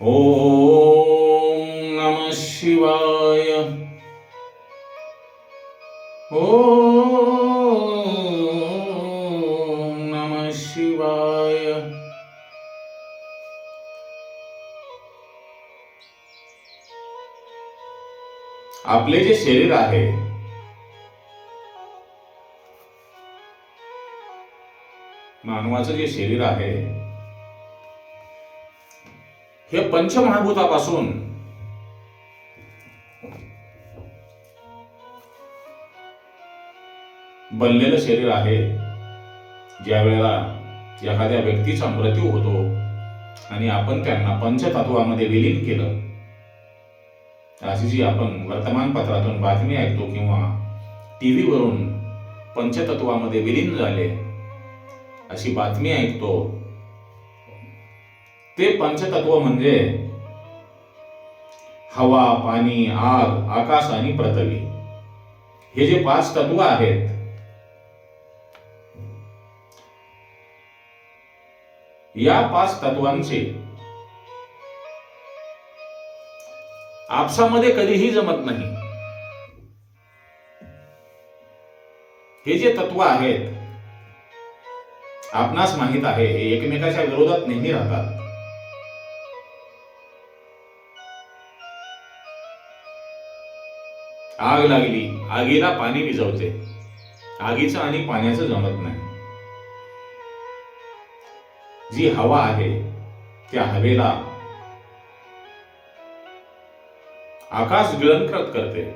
ओम नमः शिवाय। ओम नमः शिवाय। आपले जे शरीर आहे मानवाचं जे शरीर आहे हे पंचमहाभूतापासून. बनलेलं शरीर आहे ज्या वेळेला एखाद्या व्यक्तीचा मृत्यू होतो आणि आपण त्यांना पंचतत्वामध्ये विलीन केलं अशी जी आपण वर्तमानपत्रातून बातमी ऐकतो किंवा टी व्हीवरून पंचतत्वामध्ये विलीन झाले अशी बातमी ऐकतो ते पंचतत्व म्हणजे हवा पाणी आग आकाश आणि पृथ्वी. हे जे पाच तत्व आहेत या पाच तत्वांचे आपसामध्ये कधीही जमत नाही. हे जे तत्व आहेत आपणास माहीत आहे हे एकमेकाच्या विरोधात नेहमी राहतात. आग लागली. आगीला पाणी भिजवते आगीचं आणि पाण्याचं जमत नाही. जी हवा आहे त्या हवेला आकाश गिळंकृत करते.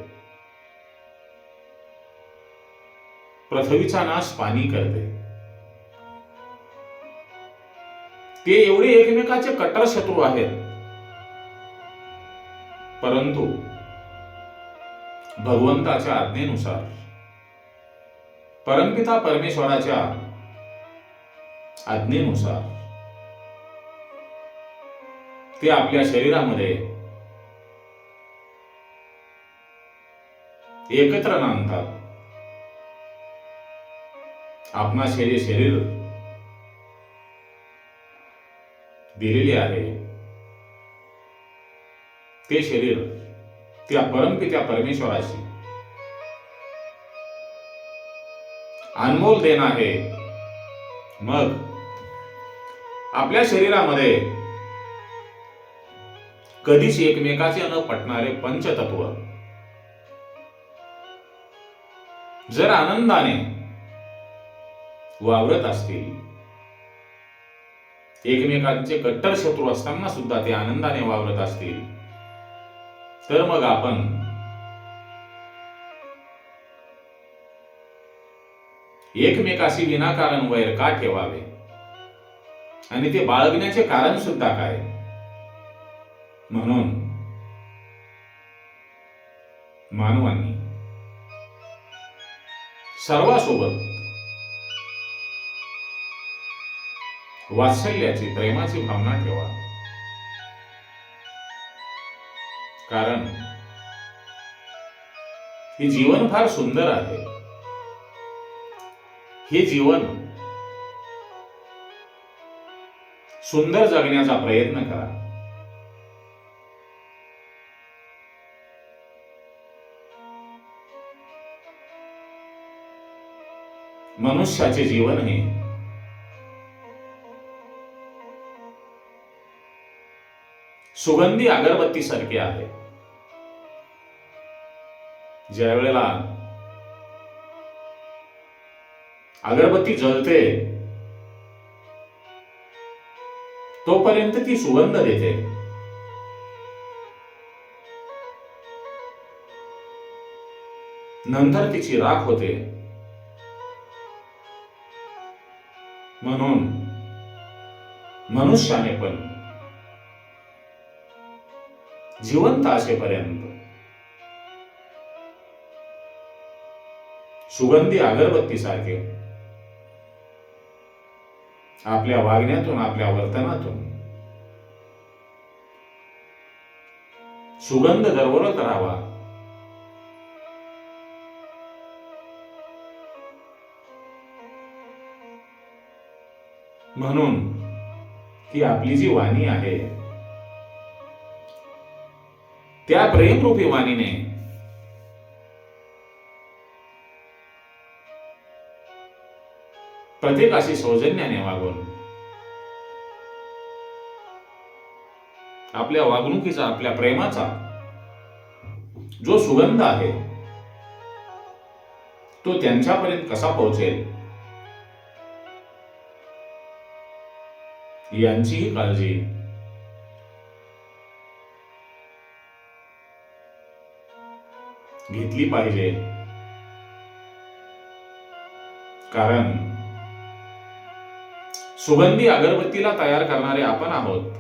पृथ्वीचा नाश पाणी करते. ते एवढे एकमेकाचे कट्टर शत्रू आहेत. परंतु भगवंताच्या आज्ञेनुसार. परमपिता परमेश्वराच्या आज्ञेनुसार. ते आपल्या शरीरामध्ये एकत्र नांदतात. आपणा शरीर शरीर दिलेले आहे. ते शरीर त्या परमपित्या परमेश्वराशी अनमोल देण आहे. मग आपल्या शरीरामध्ये कधीच एकमेकाचे न पटणारे पंचतत्व. जर आनंदाने वावरत असतील एकमेकांचे कट्टर शत्रू असताना सुद्धा ते आनंदाने वावरत असतील तर मग आपण एकमेकाशी विनाकारण वैर का ठेवावे? आणि ते बाळगण्याचे कारण सुद्धा काय? म्हणून मानवांनी सर्वासोबत वात्सल्याची प्रेमाची भावना ठेवा. कारण हे जीवन फार सुंदर आहे. हे जीवन सुंदर जगण्याचा प्रयत्न करा. मनुष्याचे जीवन हे सुगंधी अगरबत्ती सारखी आहे. ज्या वेळेला अगरबत्ती जळते तोपर्यंत ती सुगंध देते. नंतर तिची राख होते. म्हणून मनुष्याने पण जिवंत असेपर्यंत सुगंधी अगरबत्ती सारखे आपल्या वागण्यातून आपल्या वर्तनातून. सुगंध दरवरत राहावा. म्हणून ही आपली जी वाणी आहे त्या प्रेमरूपी वाणीने. प्रत्येकाशी सौजन्याने वागून आपल्या वागणुकीचा आपल्या प्रेमाचा जो सुगंध आहे तो त्यांच्यापर्यंत कसा पोहोचेल? यांचीही काळजी घेतली पाहिजे. कारण सुगंधी अगरबत्तीला तयार करणारे आपण आहोत.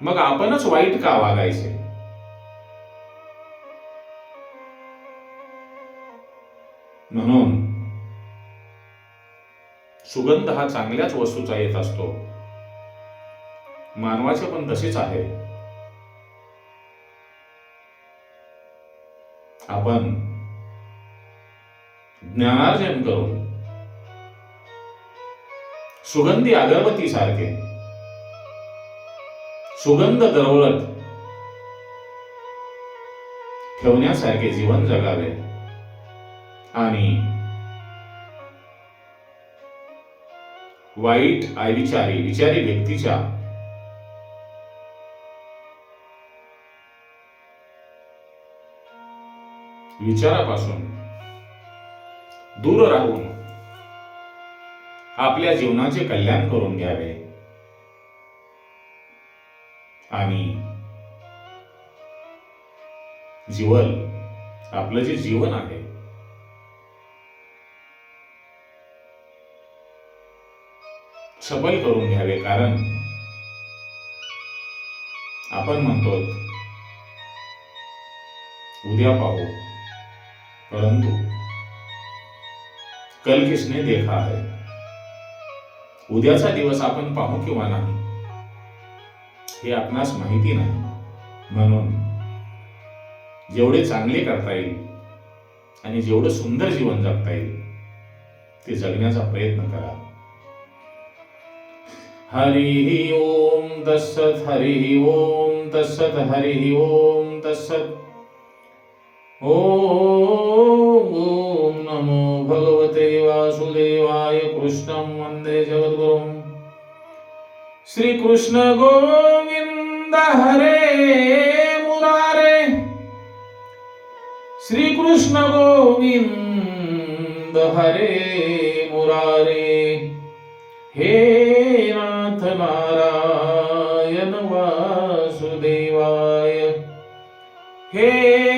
मग आपणच वाईट का वागायचे? म्हणून सुगंध हा चांगल्याच वस्तूचा येत असतो. मानवाचे पण तसेच आहे. आपण ज्ञानार्जन करून सुगंधी अगरबत्ती सारखे सुगंध दरवळत ठेवण्यासारखे जीवन जगावे आणि वाईट अविचारी विचारी व्यक्तीच्या विचारापासून दूर राहून आपल्या जीवनाचे कल्याण करून घ्यावे. आणि जीवन आपलं जे जीवन आहे सफल करून घ्यावे. कारण आपण म्हणतो उद्या पाहू. परंतु कल किसने देखा है? उद्याचा दिवस आपण पाहू किंवा नाही? हे आपणास माहिती नाही. म्हणून जेवढे चांगले करता येईल आणि जेवढं सुंदर जीवन जगता येईल ते जगण्याचा प्रयत्न करा. हरिः ओम दशत हरिः ओम दशत हरिः ओम दशत ओम नमो भगवते वासुदेवाय कृष्णं वन्दे जगद्गुरुम्। श्रीकृष्ण गोविन्द हरे मुरारे। श्रीकृष्ण गोविन्द हरे मुरारे। हे नाथ नारायण वासुदेवाय। हे